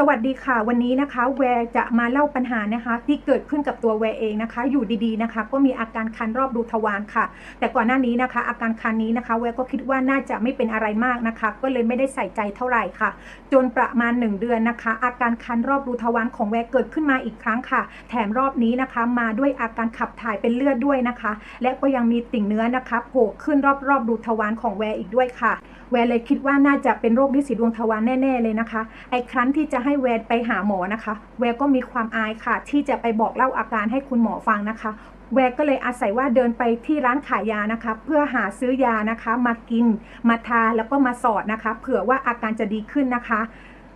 สวัสดีค่ะ วันนี้นะคะ แวร์จะมาเล่าปัญหานะคะ ที่เกิดขึ้นกับตัวแวร์เองนะคะ อยู่ดีๆนะคะ ก็มีอาการคันรอบรูทวารค่ะ แต่ก่อนหน้านี้นะคะ อาการคันนี้นะคะ แวร์ก็คิดว่าน่าจะไม่เป็นอะไรมากนะคะ ก็เลยไม่ได้ใส่ใจเท่าไหร่ค่ะ จนประมาณ 1 เดือนนะคะ อาการคันรอบรูทวารของแวร์เกิดขึ้นมาอีกครั้งค่ะ แถมรอบนี้นะคะ มาด้วยอาการขับถ่ายเป็นเลือดด้วยนะคะ และก็ยังมีติ่งเนื้อนะคะโผล่ขึ้นรอบๆรูทวารของแวร์อีกด้วยค่ะ แวร์เลยคิดว่าน่าจะเป็นโรคลินสีดวงทวารแน่ๆเลยนะคะไอ้ครั้นที่จะให้แวดไปหาหมอนะคะ แวก็มีความอายค่ะ ที่จะไปบอกเล่าอาการให้คุณหมอฟังนะคะ แวก็เลยอาศัยว่าเดินไปที่ร้านขายยานะคะ เพื่อหาซื้อยานะคะ มากิน มาทาแล้วก็มาสอดนะคะ เผื่อว่าอาการจะดีขึ้นนะคะ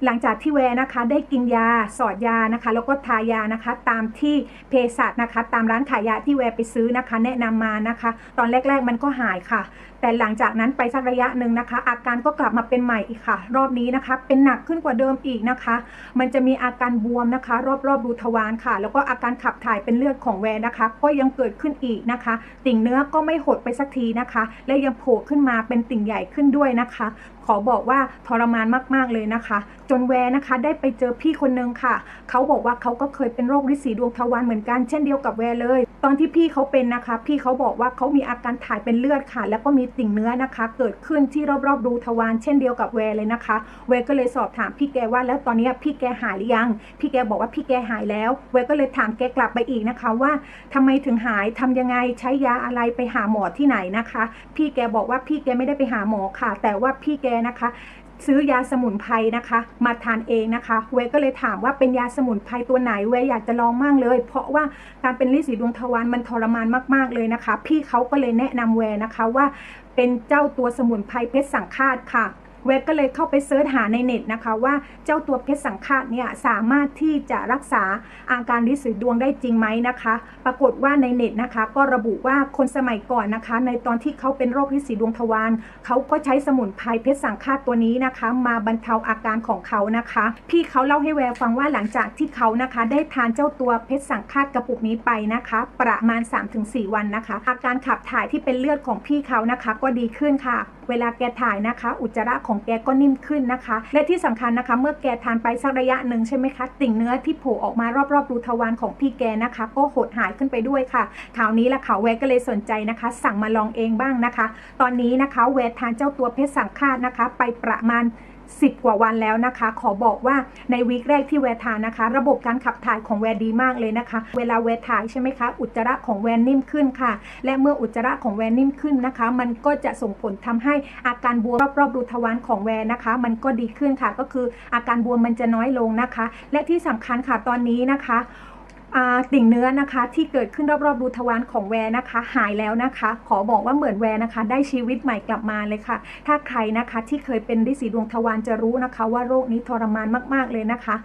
หลังจากที่แวนะคะได้กินยาสอดยานะคะ แล้วก็ทายานะคะ ตามที่เภสัชนะคะ ตามร้านขายยาที่แวไปซื้อนะคะ แนะนำมานะคะ ตอนแรก ๆ มันก็หายค่ะ แต่หลังจากนั้นไปสักระยะหนึ่งนะคะ อาการก็กลับมาเป็นใหม่อีกค่ะ รอบนี้นะคะ เป็นหนักขึ้นกว่าเดิมอีกนะคะ มันจะมีอาการบวมนะคะ รอบๆรูทวารค่ะ แล้วก็อาการขับถ่ายเป็นเลือดของแวนะคะ ก็ยังเกิดขึ้นอีกนะคะ ติ่งเนื้อก็ไม่หดไปสักทีนะคะ และยังโผล่ขึ้นมาเป็นติ่งใหญ่ขึ้นด้วยนะคะขอบอกว่าทรมานมาก ๆ เลยนะคะ จนแวร์นะคะได้ไปเจอพี่คนนึงค่ะ เขาบอกว่าเขาก็เคยเป็นโรคฤทธิ์สีดวงทวารเหมือนกันเช่นเดียวกับแวร์เลย ตอนที่พี่เขาเป็นนะคะ พี่เขาบอกว่าเขามีอาการถ่ายเป็นเลือดค่ะ แล้วก็มีติ่งเนื้อนะคะ เกิดขึ้นที่รอบๆรูทวารเช่นเดียวกับแวร์เลยนะคะ แวร์ก็เลยสอบถามพี่แกว่าแล้วตอนนี้พี่แกหายหรือยัง พี่แกบอกว่าพี่แกหายแล้ว แวร์ก็เลยถามแกกลับไปอีกนะคะว่าทำไมถึงหายทำยังไงใช้ยาอะไรไปหาหมอที่ไหนนะคะ พี่แกบอกว่าพี่แกไม่ได้ไปหาหมอค่ะ แต่ว่าพี่แกนะคะ ซื้อยาสมุนไพรนะคะ มาทานเองนะคะ เวยก็เลยถามว่าเป็นยาสมุนไพรตัวไหนเวยอยากจะลองมั่งเลย เพราะว่าการเป็นลิสีดวงทวารมันทรมานมากๆเลยนะคะ พี่เขาก็เลยแนะนำเวยนะคะว่าเป็นเจ้าตัวสมุนไพรเพชรสังฆาตค่ะ เวก็เลยเข้าไปเซิร์ชหาในเน็ตนะคะว่าเจ้าตัวเพชรสังฆาตเนี่ยสามารถที่จะรักษาอาการลินสีดวงได้จริงไหมนะคะ ปรากฏว่าในเน็ตนะคะ ก็ระบุว่าคนสมัยก่อนนะคะ ในตอนที่เขาเป็นโรคลินสีดวงทวารเขาก็ใช้สมุนไพรเพชรสังฆาตตัวนี้นะคะ มาบรรเทาอาการของเขานะคะ พี่เขาเล่าให้แวร์ฟังว่าหลังจากที่เขานะคะ ได้ทานเจ้าตัวเพชรสังฆาตกระปุกนี้ไปนะคะ ประมาณ 3-4 วันนะคะ อาการขับถ่ายที่เป็นเลือดของพี่เขานะคะ ก็ดีขึ้นค่ะเวลาแกถ่ายนะคะ อุจจาระของแกก็นิ่มขึ้นนะคะ และที่สำคัญนะคะ เมื่อแกทานไปสักระยะหนึ่งใช่ไหมคะติ่งเนื้อที่โผล่ออกมารอบๆรูทวารของพี่แกนะคะ ก็หดหายขึ้นไปด้วยค่ะคราวนี้ละค่ะแวก็เลยสนใจนะคะ สั่งมาลองเองบ้างนะคะ ตอนนี้นะคะแวทานเจ้าตัวเพชรสังฆาตนะคะ ไปประมาณ 10 กว่าวันแล้วนะคะ ขอบอกว่าในวีคแรกที่แวร์ทานนะคะ ระบบการขับถ่ายของแวร์ดีมากเลยนะคะ เวลาแวร์ถ่ายใช่ไหมคะอุจจาระของแวร์นิ่มขึ้นค่ะ และเมื่ออุจจาระของแวร์นิ่มขึ้นนะคะ มันก็จะส่งผลทำให้อาการบวมรอบๆรูทวารของแวร์นะคะ มันก็ดีขึ้นค่ะ ก็คืออาการบวมมันจะน้อยลงนะคะ และที่สำคัญค่ะตอนนี้นะคะ ติ่งเนื้อนะคะที่เกิดขึ้นรอบๆรูทวารของแวร์นะคะ หายแล้วนะคะ ขอบอกว่าเหมือนแวร์นะคะ ได้ชีวิตใหม่กลับมาเลยค่ะ ถ้าใครนะคะที่เคยเป็นริสีดวงทวารจะรู้นะคะ ว่าโรคนี้ทรมานมากๆเลยนะคะ